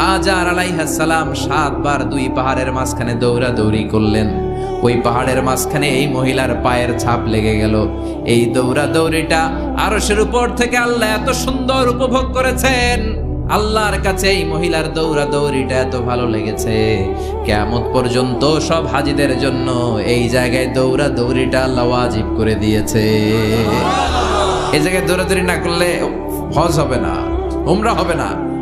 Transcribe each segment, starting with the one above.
হাজার আলাইহাস সালাম সাতবার দুই পাহাড়ের মাঝখানে দৌড়া দৌড়ি করলেন। ওই পাহাড়ের মাঝখানে এই মহিলার পায়ের ছাপ লেগে গেল। এই দৌড়া দৌড়িটা আরশের উপর থেকে আল্লাহ এত সুন্দর উপভোগ করেছেন। আল্লাহর কাছে এই মহিলার দৌড়া দৌড়িটা এত ভালো লেগেছে। কেমত পর্যন্ত সব হাজিদের জন্য এই জায়গায় দৌড়া দৌড়িটা আল্লাহ ওয়াজিব করে দিয়েছে। এই জায়গায় দৌড়াদৌড়ি না করলে হজ হবে না, উমরা হবে না।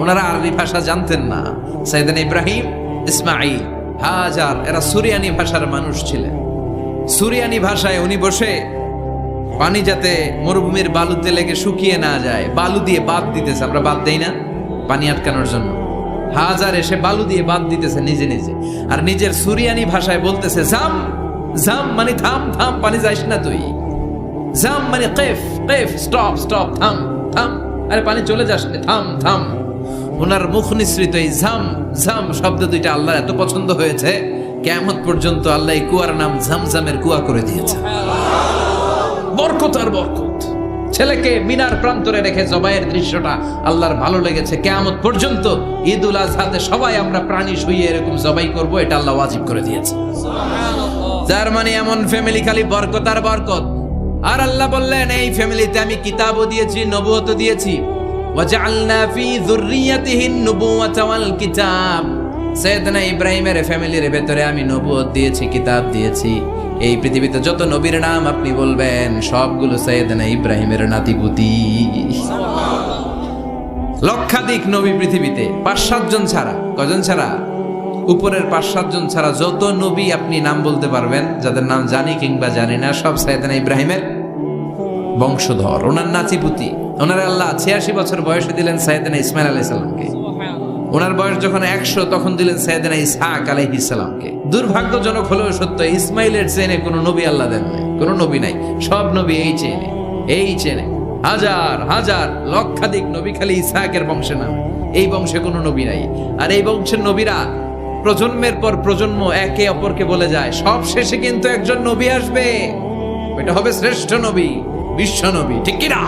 ওনারা আরবি ভাষা জানতেন না। সাইদান ইব্রাহিম ইসমাইল হাজার, এরা সুরিয়ানি ভাষার মানুষ ছিলেন। সুরিয়ানি ভাষায় উনি বসে পানি যাতে মরুভূমির বালুতে লেগে শুকিয়ে না যায়, বালু দিয়ে বাদ দিতেছে। আমরা বাদ দেই না, পানি আটকানোর জন্য। হাজার এসে বালু দিয়ে বাদ দিতেছে নিজে নিজে। আর নিজের সুরিয়ানি ভাষায় বলতেছে, জাম জাম মানে থাম থাম, পানি যাইস না তুই। জাম মানে কেফ কেফ, স্টপ স্টপ, থাম থাম। আরে পানি চলে যাস না, থাম থাম। ওনার মুখ নিঃসৃত এই ঝাম ঝাম শব্দ দুইটা আল্লাহর এত পছন্দ হয়েছে কেমত পর্যন্ত আল্লাহ এই কুয়ার নাম ঝামঝামের কুয়া করে দিয়েছে। বরকত আর বরকত। ছেলেকে মিনার প্রান্তরে রেখে জবাইয়ের দৃশ্যটা আল্লাহর ভালো লেগেছে। কেয়ামত পর্যন্ত ঈদ উল আজহাতে সবাই আমরা প্রাণী শুয়ে এরকম জবাই করব, এটা আল্লাহ ওয়াজিব করে দিয়েছে। যার মানে এমন ফ্যামিলি খালি বরকত আর বরকত। আর আল্লাহ বললেন, এই ফ্যামিলিতে আমি কিতাবও দিয়েছি, নবুয়তও দিয়েছি ইব্রাহিমের ফ্যামিলির ভেতরে আমি দিয়েছি, কিতাব দিয়েছি। এই পৃথিবীতে যত নবীর নাম আপনি বলবেন, সবগুলো ইব্রাহিমের নাতিপুতি। লক্ষাধিক নবী পৃথিবীতে, পাঁচ সাতজন ছাড়া। কজন ছাড়া? উপরের পাঁচ সাতজন ছাড়া যত নবী আপনি নাম বলতে পারবেন, যাদের নাম জানি কিংবা জানি না, সব সাইদানা ইব্রাহিমের বংশধর, ওনার নাতিপুতি। ওনার আল্লাহ ছিয়াশি বছর বয়সে দিলেন সাইদানা ইসমাইল আলাইসাল্লামকে ওনার বয়স যখন একশো তখন দিলেন সাইদানা ইসহাক আলাইহিসাল্লামকে দুর্ভাগ্যজনক হলেও সত্য ইসমাইলের চেনে কোনো নবী আল্লাহ দেন নাই। কোনো নবী নাই। সব নবী এই চেনে এই চেনে হাজার হাজার লক্ষাধিক নবী খালি ইসহাকের বংশে নাম। এই বংশে কোনো নবী নাই। আর এই বংশের নবীরা প্রজন্মের পর প্রজন্ম একে অপরকে বলে যায় সব শেষে কিন্তু একজন নবী আসবে। এটা হবে শ্রেষ্ঠ নবী বিশ্ব নবী। ঠিক কিনা?